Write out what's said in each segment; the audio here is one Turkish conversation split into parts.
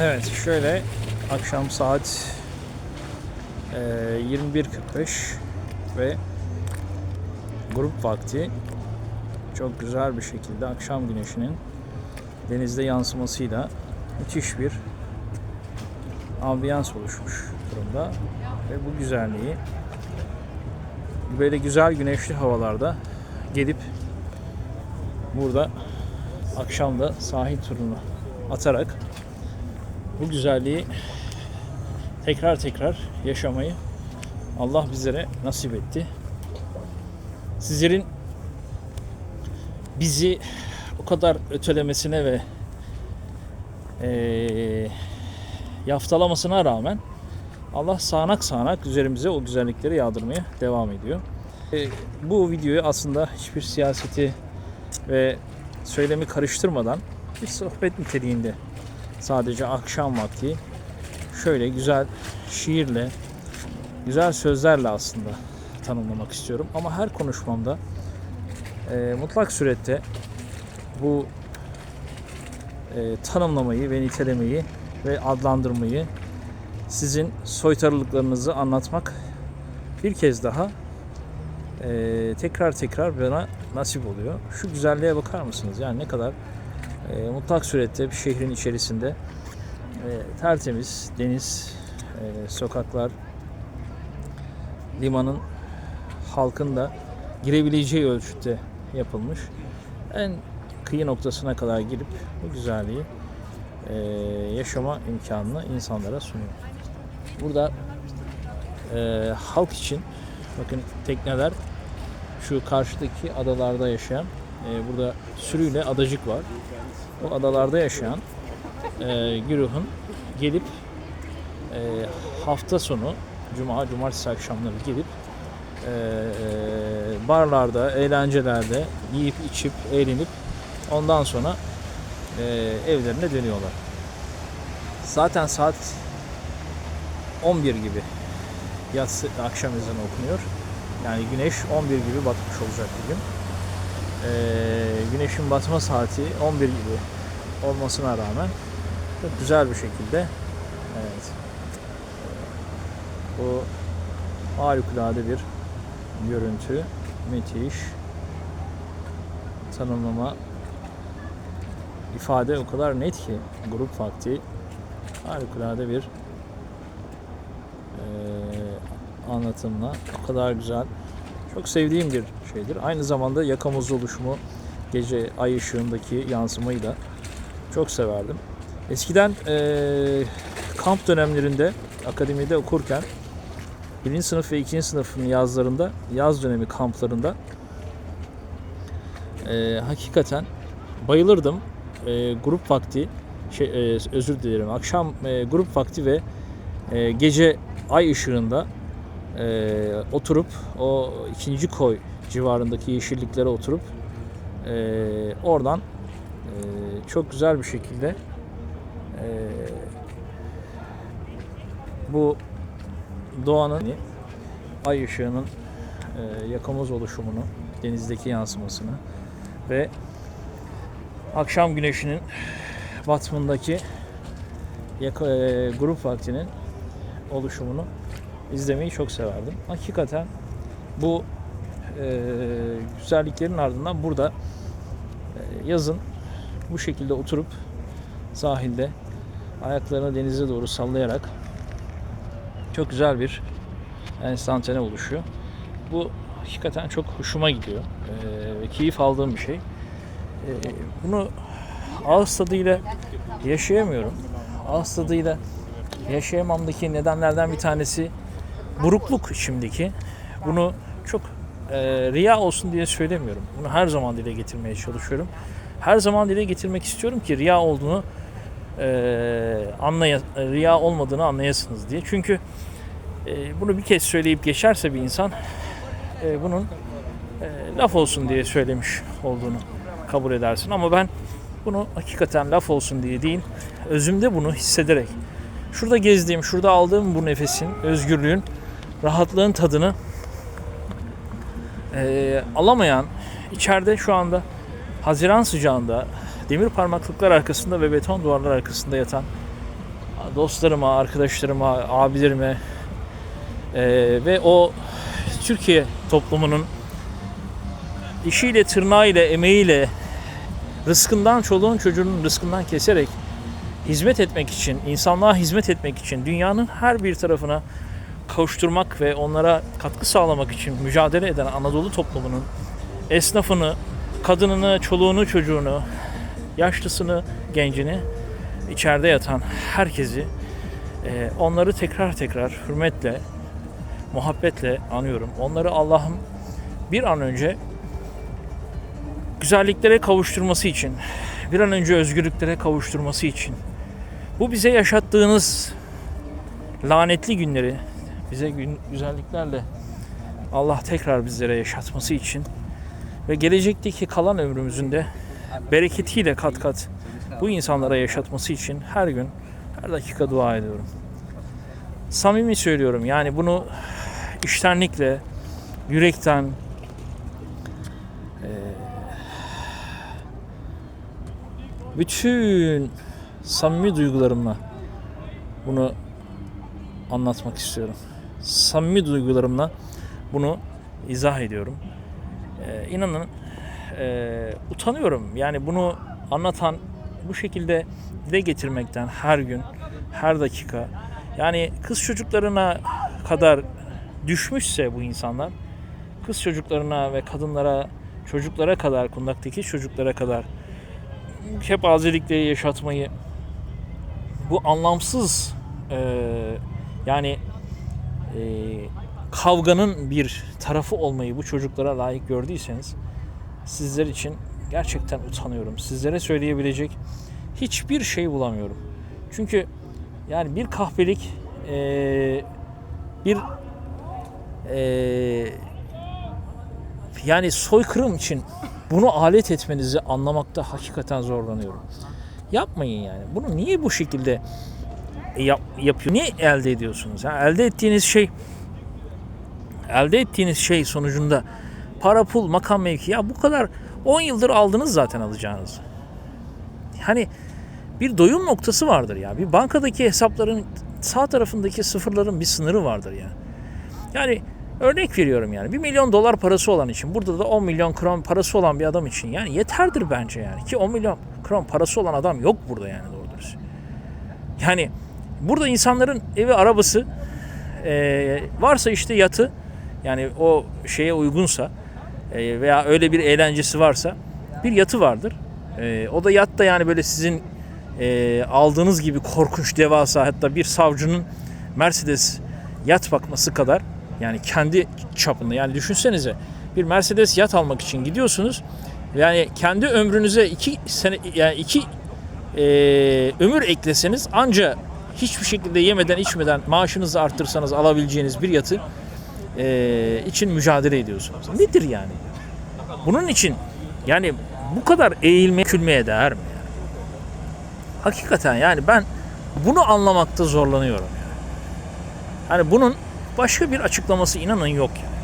Evet şöyle akşam saat e, 21.45 ve grup vakti çok güzel bir şekilde akşam güneşinin denizde yansımasıyla müthiş bir ambiyans oluşmuş durumda. Ve bu güzelliği böyle güzel güneşli havalarda gelip burada akşamda sahil turunu atarak bu güzelliği tekrar tekrar yaşamayı Allah bizlere nasip etti. Sizlerin bizi o kadar ötelemesine ve eee yaftalamasına rağmen Allah sağanak sağanak üzerimize o güzellikleri yağdırmaya devam ediyor. E, bu videoyu aslında hiçbir siyaseti ve söylemi karıştırmadan bir sohbet niteliğinde sadece akşam vakti şöyle güzel şiirle, güzel sözlerle aslında tanımlamak istiyorum. Ama her konuşmamda e, mutlak surette bu e, tanımlamayı ve nitelemeyi ve adlandırmayı sizin soytarılıklarınızı anlatmak bir kez daha e, tekrar tekrar bana nasip oluyor. Şu güzelliğe bakar mısınız? Yani ne kadar e, mutlak surette bir şehrin içerisinde e, tertemiz deniz, e, sokaklar, limanın halkın da girebileceği ölçüde yapılmış. En kıyı noktasına kadar girip bu güzelliği e, yaşama imkanını insanlara sunuyor. Burada e, halk için bakın tekneler şu karşıdaki adalarda yaşayan e, burada sürüyle adacık var. O adalarda yaşayan e, güruhun gelip e, hafta sonu cuma, cumartesi akşamları gelip e, e, barlarda, eğlencelerde yiyip içip eğlenip ondan sonra e, evlerine dönüyorlar. Zaten saat 11 gibi yatsı akşam ezanı okunuyor. Yani güneş 11 gibi batmış olacak bugün. Ee, güneşin batma saati 11 gibi olmasına rağmen çok güzel bir şekilde evet bu harikulade bir görüntü müthiş tanımlama ifade o kadar net ki grup vakti harikulade bir eee, anlatımla o kadar güzel çok sevdiğim bir şeydir. Aynı zamanda yakamoz oluşumu gece ay ışığındaki yansımayı da çok severdim. Eskiden eee, kamp dönemlerinde akademide okurken birinci sınıf ve ikinci sınıfın yazlarında yaz dönemi kamplarında eee, hakikaten bayılırdım. Eee, grup vakti şey, eee, özür dilerim akşam eee, grup vakti ve eee, gece ay ışığında eee, oturup o ikinci koy civarındaki yeşilliklere oturup eee, oradan eee, çok güzel bir şekilde eee, bu doğanın ay ışığının eee, yakamoz oluşumunu, denizdeki yansımasını ve akşam güneşinin batımındaki eee, grup vaktinin oluşumunu izlemeyi çok severdim. Hakikaten bu eee, güzelliklerin ardından burada eee, yazın bu şekilde oturup sahilde ayaklarını denize doğru sallayarak çok güzel bir enstantane oluşuyor. Bu hakikaten çok hoşuma gidiyor. Ve keyif aldığım bir şey. Eee, bunu ağız tadıyla yaşayamıyorum. Ağız tadıyla yaşayamamdaki nedenlerden bir tanesi burukluk içimdeki. Bunu çok e, riya olsun diye söylemiyorum. Bunu her zaman dile getirmeye çalışıyorum. Her zaman dile getirmek istiyorum ki riya olduğunu e, anlaya, riya olmadığını anlayasınız diye. Çünkü e, bunu bir kez söyleyip geçerse bir insan e, bunun e, laf olsun diye söylemiş olduğunu kabul edersin. Ama ben bunu hakikaten laf olsun diye değil, özümde bunu hissederek, şurada gezdiğim, şurada aldığım bu nefesin, özgürlüğün, rahatlığın tadını eee, alamayan, içeride şu anda Haziran sıcağında demir parmaklıklar arkasında ve beton duvarlar arkasında yatan dostlarıma, arkadaşlarıma, abilerime e, ve o Türkiye toplumunun işiyle, tırnağıyla, emeğiyle, rızkından, çoluğun çocuğunun rızkından keserek hizmet etmek için, insanlığa hizmet etmek için, dünyanın her bir tarafına kavuşturmak ve onlara katkı sağlamak için mücadele eden Anadolu toplumunun esnafını, kadınını, çoluğunu, çocuğunu, yaşlısını, gencini, içeride yatan herkesi e, onları tekrar tekrar hürmetle, muhabbetle anıyorum. Onları Allah'ım bir an önce güzelliklere kavuşturması için, bir an önce özgürlüklere kavuşturması için, bu bize yaşattığınız lanetli günleri bize güzelliklerle Allah tekrar bizlere yaşatması için ve gelecekteki kalan ömrümüzün de bereketiyle kat kat bu insanlara yaşatması için her gün her dakika dua ediyorum. Samimi söylüyorum yani bunu iştenlikle, yürekten bütün samimi duygularımla bunu anlatmak istiyorum. Samimi duygularımla bunu izah ediyorum. Ee, inanın e, utanıyorum. Yani bunu anlatan bu şekilde dile getirmekten her gün, her dakika. Yani kız çocuklarına kadar düşmüşse bu insanlar, kız çocuklarına ve kadınlara, çocuklara kadar, kundaktaki çocuklara kadar hep azilikleri yaşatmayı, bu anlamsız e, yani e, kavganın bir tarafı olmayı bu çocuklara layık gördüyseniz sizler için gerçekten utanıyorum. Sizlere söyleyebilecek hiçbir şey bulamıyorum. Çünkü yani bir kahpelik e, bir e, yani soykırım için bunu alet etmenizi anlamakta hakikaten zorlanıyorum. Yapmayın yani. Bunu niye bu şekilde yap, yapıyor? Niye elde ediyorsunuz? Ha, elde ettiğiniz şey elde ettiğiniz şey sonucunda para pul makam mevki ya bu kadar 10 yıldır aldınız zaten alacağınız. Hani bir doyum noktası vardır ya. Bir bankadaki hesapların sağ tarafındaki sıfırların bir sınırı vardır ya. Yani örnek veriyorum yani. 1 milyon dolar parası olan için burada da 10 milyon kron parası olan bir adam için yani yeterdir bence yani. Ki 10 milyon kron parası olan adam yok burada yani doğru dürüst. Yani burada insanların evi arabası e, varsa işte yatı yani o şeye uygunsa e, veya öyle bir eğlencesi varsa bir yatı vardır. E, o da yat da yani böyle sizin e, aldığınız gibi korkunç devasa hatta bir savcının Mercedes yat bakması kadar yani kendi çapında yani düşünsenize bir Mercedes yat almak için gidiyorsunuz yani kendi ömrünüze iki sene yani iki e, ömür ekleseniz anca hiçbir şekilde yemeden içmeden maaşınızı arttırsanız alabileceğiniz bir yatı e, için mücadele ediyorsunuz. Nedir yani? Bunun için yani bu kadar eğilmeye, külmeye değer mi? Yani? Hakikaten yani ben bunu anlamakta zorlanıyorum. Yani. Hani bunun başka bir açıklaması inanın yok yani.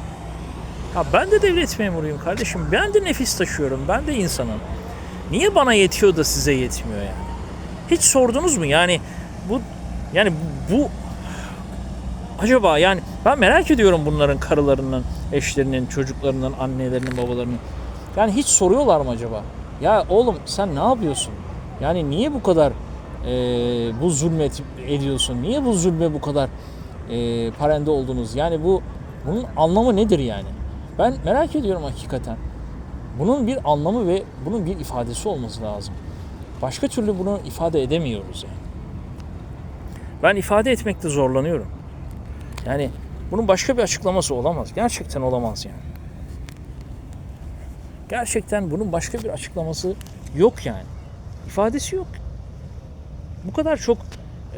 Ha ben de devlet memuruyum kardeşim. Ben de nefis taşıyorum. Ben de insanım. Niye bana yetiyor da size yetmiyor yani? Hiç sordunuz mu? Yani bu yani bu acaba yani ben merak ediyorum bunların karılarının, eşlerinin, çocuklarının, annelerinin, babalarının. Yani hiç soruyorlar mı acaba? Ya oğlum sen ne yapıyorsun? Yani niye bu kadar e, bu zulmet ediyorsun? Niye bu zulme bu kadar e, parende oldunuz? Yani bu bunun anlamı nedir yani? Ben merak ediyorum hakikaten. Bunun bir anlamı ve bunun bir ifadesi olması lazım. Başka türlü bunu ifade edemiyoruz yani. Ben ifade etmekte zorlanıyorum. Yani bunun başka bir açıklaması olamaz. Gerçekten olamaz yani. Gerçekten bunun başka bir açıklaması yok yani. İfadesi yok. Bu kadar çok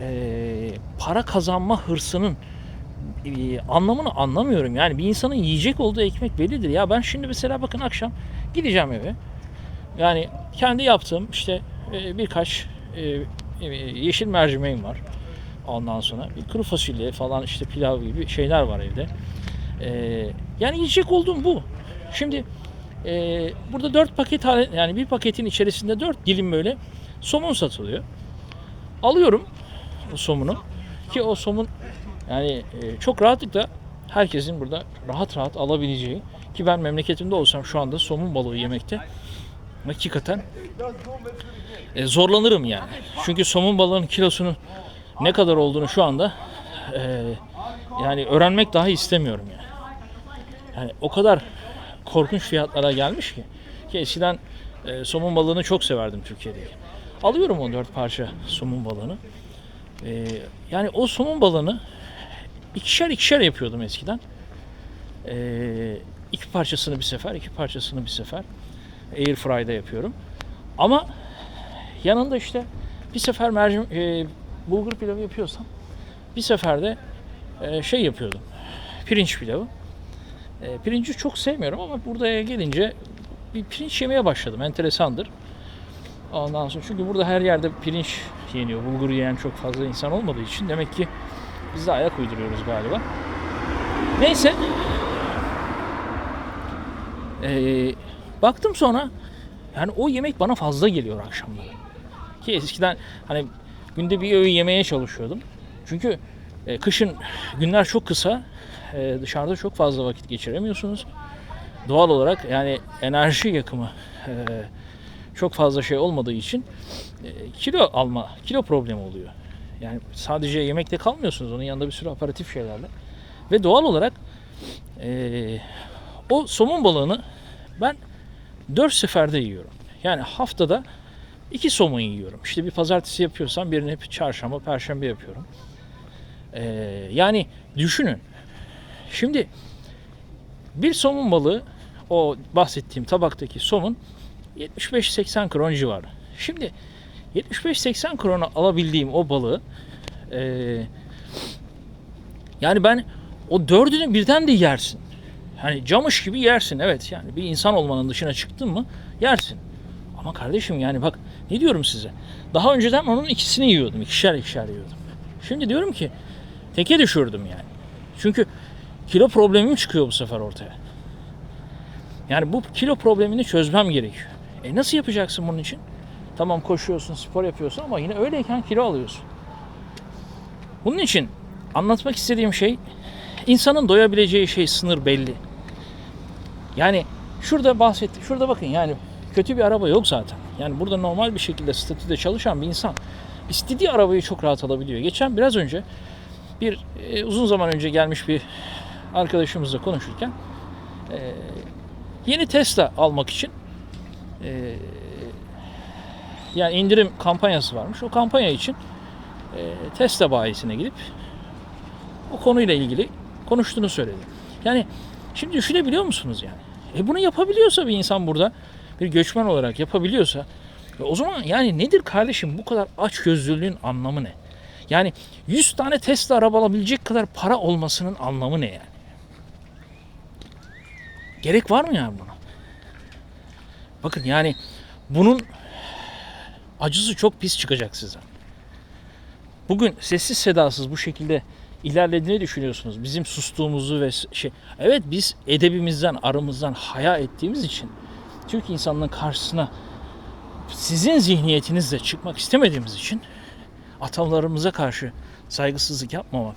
e, para kazanma hırsının e, anlamını anlamıyorum. Yani bir insanın yiyecek olduğu ekmek bellidir. Ya ben şimdi mesela bakın akşam gideceğim eve. Yani kendi yaptığım işte e, birkaç e, yeşil mercimeğim var. Ondan sonra bir kuru fasulye falan işte pilav gibi şeyler var evde. E, yani yiyecek olduğum bu. Şimdi e, burada dört paket yani bir paketin içerisinde dört dilim böyle somun satılıyor. Alıyorum o somunu. Ki o somun yani e, çok rahatlıkla herkesin burada rahat rahat alabileceği ki ben memleketimde olsam şu anda somun balığı yemekte hakikaten e, zorlanırım yani. Çünkü somun balığının kilosunun ne kadar olduğunu şu anda e, yani öğrenmek dahi istemiyorum yani. Yani o kadar korkunç fiyatlara gelmiş ki. Ki eskiden e, somun balığını çok severdim Türkiye'de. Alıyorum 14 parça somun balığını. E, yani o somun balığını ikişer ikişer yapıyordum eskiden. E, iki parçasını bir sefer, iki parçasını bir sefer. Air fry'da yapıyorum. Ama yanında işte bir sefer mercim, e, bulgur pilavı yapıyorsam bir seferde e, şey yapıyordum. Pirinç pilavı. E, pirinci çok sevmiyorum ama buraya gelince bir pirinç yemeye başladım. Enteresandır. Ondan sonra çünkü burada her yerde pirinç yeniyor. Bulgur yiyen çok fazla insan olmadığı için demek ki biz de ayak uyduruyoruz galiba. Neyse. Ee, baktım sonra yani o yemek bana fazla geliyor akşamları. Ki eskiden hani günde bir öğün yemeye çalışıyordum. Çünkü e, kışın günler çok kısa. E, dışarıda çok fazla vakit geçiremiyorsunuz. Doğal olarak yani enerji yakımı e, çok fazla şey olmadığı için e, kilo alma, kilo problemi oluyor. Yani sadece yemekte kalmıyorsunuz. Onun yanında bir sürü aparatif şeylerle. Ve doğal olarak e, o somun balığını ben 4 seferde yiyorum. Yani haftada iki somun yiyorum. İşte bir pazartesi yapıyorsam birini hep çarşamba, perşembe yapıyorum. Ee, yani düşünün. Şimdi bir somun balığı o bahsettiğim tabaktaki somun 75-80 kron civarı. Şimdi 75-80 krona alabildiğim o balığı ee, yani ben o dördünü birden de yersin. Hani camış gibi yersin evet yani bir insan olmanın dışına çıktın mı yersin. Ama kardeşim yani bak ne diyorum size. Daha önceden onun ikisini yiyordum. ikişer ikişer yiyordum. Şimdi diyorum ki teke düşürdüm yani. Çünkü kilo problemim çıkıyor bu sefer ortaya. Yani bu kilo problemini çözmem gerekiyor. E nasıl yapacaksın bunun için? Tamam koşuyorsun, spor yapıyorsun ama yine öyleyken kilo alıyorsun. Bunun için anlatmak istediğim şey insanın doyabileceği şey sınır belli. Yani şurada bahsettik. Şurada bakın yani kötü bir araba yok zaten. Yani burada normal bir şekilde statüde çalışan bir insan istediği arabayı çok rahat alabiliyor. Geçen biraz önce bir e, uzun zaman önce gelmiş bir arkadaşımızla konuşurken e, yeni Tesla almak için e, yani indirim kampanyası varmış. O kampanya için e, Tesla bayisine gidip o konuyla ilgili konuştuğunu söyledi. Yani şimdi düşünebiliyor musunuz yani? E bunu yapabiliyorsa bir insan burada bir göçmen olarak yapabiliyorsa e o zaman yani nedir kardeşim bu kadar aç gözlülüğün anlamı ne? Yani 100 tane Tesla araba alabilecek kadar para olmasının anlamı ne yani? Gerek var mı yani buna? Bakın yani bunun acısı çok pis çıkacak size. Bugün sessiz sedasız bu şekilde ilerlediğini düşünüyorsunuz. Bizim sustuğumuzu ve şey. Evet biz edebimizden, aramızdan haya ettiğimiz için Türk insanının karşısına sizin zihniyetinizle çıkmak istemediğimiz için atalarımıza karşı saygısızlık yapmamak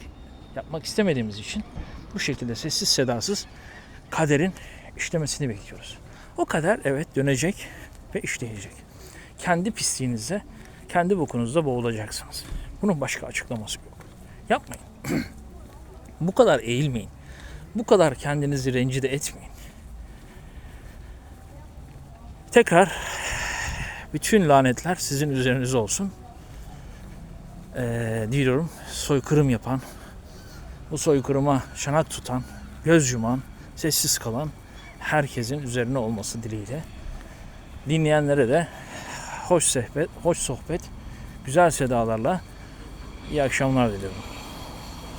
yapmak istemediğimiz için bu şekilde sessiz sedasız kaderin işlemesini bekliyoruz. O kader evet dönecek ve işleyecek. Kendi pisliğinizde, kendi bokunuzda boğulacaksınız. Bunun başka açıklaması yok. Yapmayın. bu kadar eğilmeyin. Bu kadar kendinizi rencide etmeyin. Tekrar bütün lanetler sizin üzerinize olsun. Ee, diyorum soykırım yapan, bu soykırıma çanak tutan, göz yuman, sessiz kalan herkesin üzerine olması dileğiyle. Dinleyenlere de hoş sohbet, hoş sohbet, güzel sedalarla iyi akşamlar diliyorum.